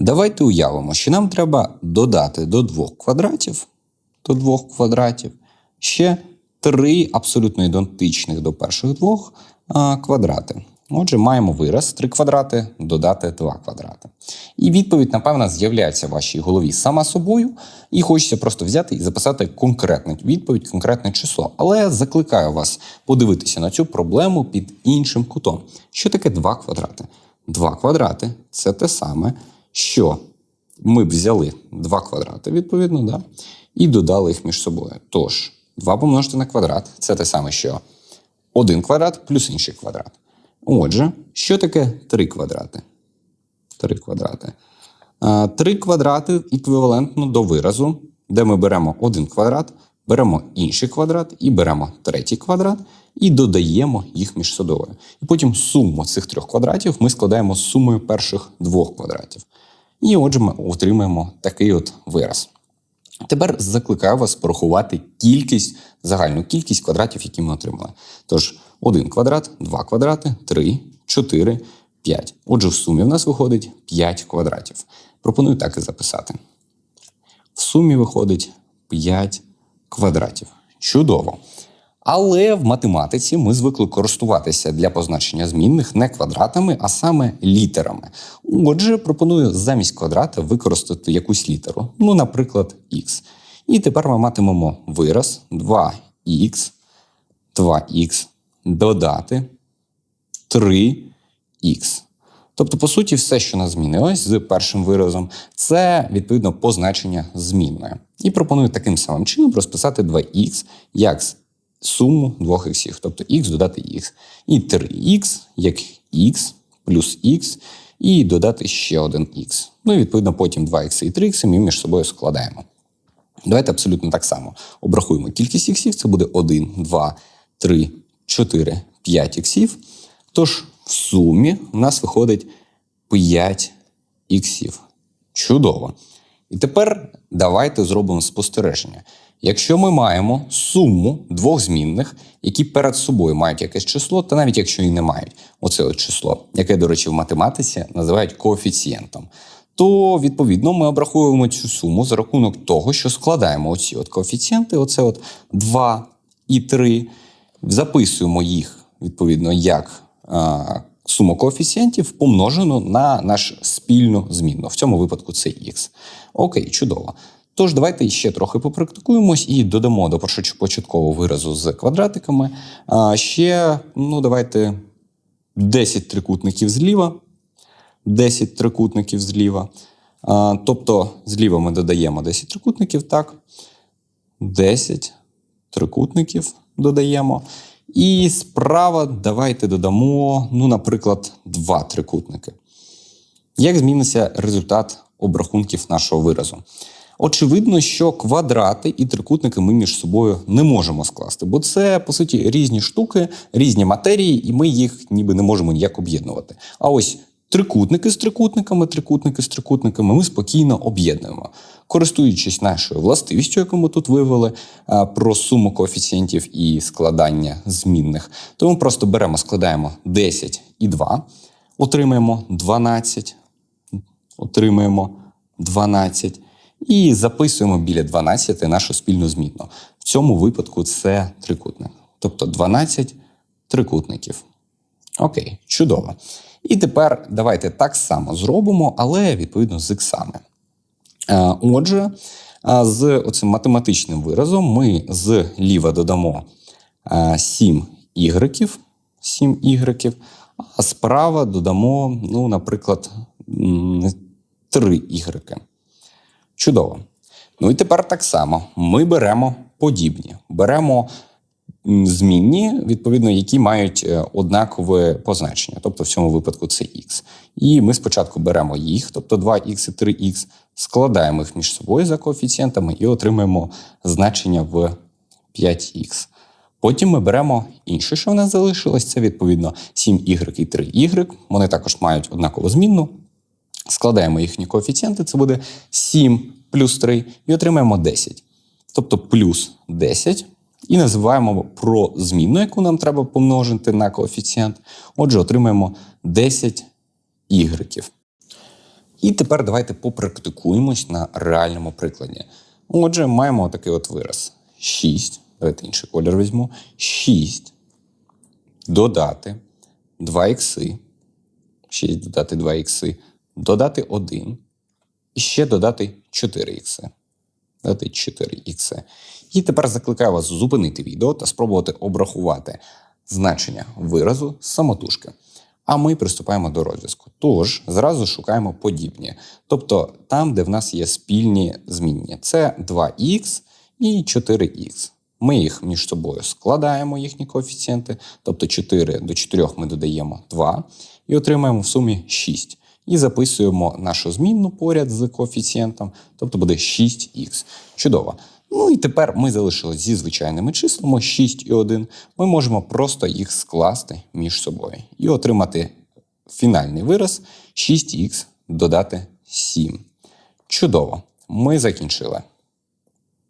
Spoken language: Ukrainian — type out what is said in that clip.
Давайте уявимо, що нам треба додати до двох квадратів, до двох квадратів ще три абсолютно ідентичних до перших двох квадрати. Отже, маємо вираз 3 квадрати додати 2 квадрати. І відповідь, напевно, з'являється в вашій голові сама собою, і хочеться просто взяти і записати конкретну відповідь, конкретне число. Але я закликаю вас подивитися на цю проблему під іншим кутом. Що таке 2 квадрати? 2 квадрати це те саме, що ми б взяли 2 квадрати, відповідно, да? і додали їх між собою. Тож, 2 помножити на квадрат це те саме, що 1 квадрат плюс інший квадрат. Отже, що таке 3 квадрати? 3 квадрати. 3 квадрати еквівалентно до виразу, де ми беремо один квадрат, беремо інший квадрат і беремо третій квадрат і додаємо їх між собою. І потім суму цих трьох квадратів ми складаємо з сумою перших двох квадратів. І отже, ми отримаємо такий от вираз. Тепер закликаю вас порахувати кількість, загальну кількість квадратів, які ми отримали. Тож 1 квадрат, 2 квадрати, 3, 4, 5. Отже, в сумі в нас виходить 5 квадратів. Пропоную так і записати. В сумі виходить 5 квадратів. Чудово. Але в математиці ми звикли користуватися для позначення змінних не квадратами, а саме літерами. Отже, пропоную замість квадрата використати якусь літеру, ну, наприклад, х. І тепер ми матимемо вираз 2х, 2х додати 3х. Тобто, по суті, все, що нас змінилось з першим виразом, це відповідно позначення змінної. І пропоную таким самим чином розписати 2х як суму двох іксів, тобто х додати х. І 3х як х плюс х, і додати ще один х. Ну і відповідно потім 2х і 3х ми між собою складаємо. Давайте абсолютно так само обрахуємо кількість іксів, це буде 1, 2, 3, 4, 5 іксів. Тож в сумі у нас виходить 5 іксів. Чудово. І тепер давайте зробимо спостереження. Якщо ми маємо суму двох змінних, які перед собою мають якесь число, та навіть якщо і не мають оце от число, яке, до речі, в математиці називають коефіцієнтом, то відповідно ми обраховуємо цю суму за рахунок того, що складаємо оці от коефіцієнти, оце от 2 і 3, записуємо їх відповідно як а, суму коефіцієнтів помножену на наш спільну змінну. В цьому випадку це х. Окей, чудово. Тож, давайте ще трохи попрактикуємось і додамо до першочаткового виразу з квадратиками. А, ще, ну, давайте 10 трикутників зліва. 10 трикутників зліва. А, тобто, зліва ми додаємо 10 трикутників, так. 10 трикутників додаємо. І справа давайте додамо, ну, наприклад, два трикутники. Як зміниться результат обрахунків нашого виразу? Очевидно, що квадрати і трикутники ми між собою не можемо скласти, бо це, по суті, різні штуки, різні матерії, і ми їх ніби не можемо ніяк об'єднувати. А ось трикутники з трикутниками, трикутники з трикутниками ми спокійно об'єднуємо, користуючись нашою властивістю, яку ми тут вивели, про суму коефіцієнтів і складання змінних. Тому просто беремо, складаємо 10 і 2, отримаємо 12, отримаємо 12. І записуємо біля 12 нашу спільну змінну. В цьому випадку це трикутник. Тобто 12 трикутників. Окей, чудово. І тепер давайте так само зробимо, але відповідно з іксами. Е, Отже, е, з оцим математичним виразом ми зліва додамо 7 ігреків, 7 ігреків, а справа додамо, ну, наприклад, 3 ігреки. Чудово. Ну і тепер так само ми беремо подібні, беремо змінні, відповідно, які мають е, однакове позначення, тобто в цьому випадку це х. І ми спочатку беремо їх, тобто 2х і 3х, складаємо їх між собою за коефіцієнтами і отримаємо значення в 5х. Потім ми беремо інше, що в нас залишилось, це відповідно 7y і 3y. Вони також мають однакову змінну. Складаємо їхні коефіцієнти, це буде 7 плюс 3 і отримаємо 10. Тобто плюс 10. І називаємо про змінну, яку нам треба помножити на коефіцієнт. Отже, отримаємо 10 ігреків. І тепер давайте попрактикуємось на реальному прикладі. Отже, маємо такий от вираз: 6. Давайте інший колір візьму. 6 додати 2 ікси, 6 додати 2 ікси, додати 1 і ще додати 4 ікси. Додати 4 ікси. І тепер закликаю вас зупинити відео та спробувати обрахувати значення виразу самотужки. А ми приступаємо до розв'язку. Тож зразу шукаємо подібні. Тобто там, де в нас є спільні змінні. Це 2х і 4х. Ми їх між собою складаємо, їхні коефіцієнти. Тобто 4 до 4 ми додаємо 2 і отримаємо в сумі 6. І записуємо нашу змінну поряд з коефіцієнтом, тобто буде 6х. Чудово. Ну і тепер ми залишились зі звичайними числами 6 і 1. Ми можемо просто їх скласти між собою і отримати фінальний вираз 6х додати 7. Чудово. Ми закінчили.